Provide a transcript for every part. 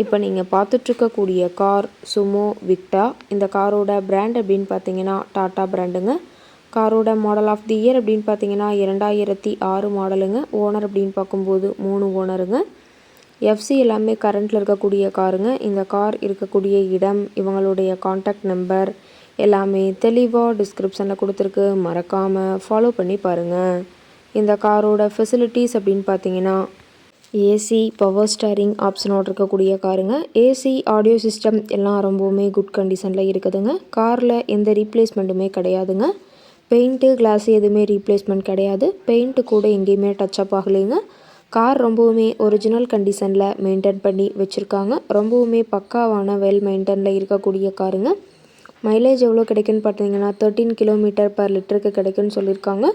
இப்போ நீங்கள் பார்த்துட்ருக்கக்கூடிய car Sumo விக்டா இந்த காரோட பிராண்ட் அப்படின்னு பார்த்தீங்கன்னா டாட்டா பிராண்டுங்க காரோட மாடல் ஆஃப் தி இயர் அப்படின்னு பார்த்தீங்கன்னா இரண்டாயிரத்தி ஆறு மாடலுங்க ஓனர் அப்படின்னு பார்க்கும்போது மூணு ஓனருங்க எஃப்சி எல்லாமே கரண்ட்டில் இருக்கக்கூடிய காருங்க. இந்த கார் இருக்கக்கூடிய இடம் இவங்களுடைய காண்டாக்ட் நம்பர் எல்லாமே தெளிவாக டிஸ்கிரிப்ஷனில் கொடுத்துருக்கு. மறக்காமல் ஃபாலோ பண்ணி பாருங்கள் இந்த காரோட ஃபெசிலிட்டிஸ் அப்படின்னு பார்த்தீங்கன்னா ஏசி பவர் ஸ்டாரிங் ஆப்ஷனோடு இருக்கக்கூடிய காருங்க. ஏசி ஆடியோ சிஸ்டம் எல்லாம் ரொம்பவுமே குட் கண்டிஷனில் இருக்குதுங்க. காரில் எந்த ரீப்ளேஸ்மெண்ட்டுமே கிடையாதுங்க. பெயிண்ட்டு கிளாஸ் எதுவுமே ரீப்ளேஸ்மெண்ட் கிடையாது. பெயிண்ட்டு கூட எங்கேயுமே டச்சப் ஆகலைங்க. கார் ரொம்பவுமே ஒரிஜினல் கண்டிஷனில் மெயின்டைன் பண்ணி வச்சுருக்காங்க. ரொம்பவுமே பக்காவான வெல் மெயின்டெனில் இருக்கக்கூடிய காருங்க. மைலேஜ் எவ்வளோ கிடைக்குன்னு பார்த்தீங்கன்னா தேர்ட்டீன் கிலோமீட்டர் பர் லிட்டருக்கு கிடைக்குன்னு சொல்லியிருக்காங்க.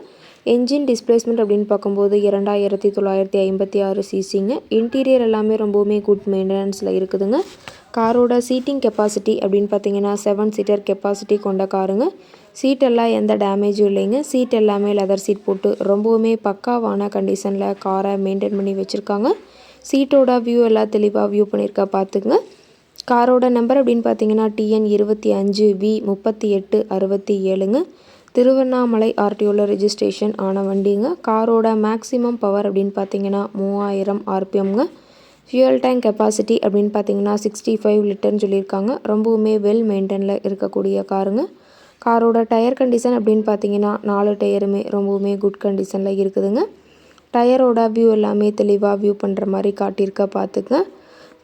என்ஜின் டிஸ்பிளேஸ்மெண்ட் அப்படின்னு பார்க்கும்போது இரண்டாயிரத்தி தொள்ளாயிரத்தி ஐம்பத்தி ஆறு சிசிங்க. இன்டீரியர் எல்லாமே ரொம்பவுமே குட் மெயின்டெனன்ஸில் இருக்குதுங்க. காரோட சீட்டிங் கெப்பாசிட்டி அப்படின்னு பார்த்தீங்கன்னா செவன் சீட்டர் கெப்பாசிட்டி கொண்ட காருங்க. சீட்டெல்லாம் எந்த டேமேஜும் இல்லைங்க. சீட் எல்லாமே லெதர் சீட் போட்டு ரொம்பவுமே பக்காவான கண்டிஷனில் காரை மெயின்டைன் பண்ணி வச்சுருக்காங்க. சீட்டோட வியூ எல்லாம் தெளிவாக வியூ பண்ணியிருக்கா பார்த்துக்குங்க. காரோட நம்பர் அப்படின்னு பார்த்தீங்கன்னா டிஎன் இருபத்தி அஞ்சு வி முப்பத்தி எட்டு அறுபத்தி ஏழுங்க. திருவண்ணாமலை ஆர்டிஓவில் ரிஜிஸ்ட்ரேஷன் ஆன வண்டிங்க. காரோட மேக்ஸிமம் பவர் அப்படின்னு பார்த்தீங்கன்னா மூவாயிரம் ஆர்பிஎம்ங்க ஃபியூயல் டேங்க் கெப்பாசிட்டி அப்படின்னு பார்த்தீங்கன்னா சிக்ஸ்டி ஃபைவ் லிட்டர்னு சொல்லியிருக்காங்க. ரொம்பவுமே வெல் மெயின்டெனில் இருக்கக்கூடிய காருங்க. காரோட டயர் கண்டிஷன் அப்படின்னு பார்த்தீங்கன்னா நாலு டயருமே ரொம்பவுமே குட் கண்டிஷனில் இருக்குதுங்க. டயரோட வியூ எல்லாமே தெளிவாக வியூ பண்ணுற மாதிரி காட்டியிருக்க பார்த்துங்க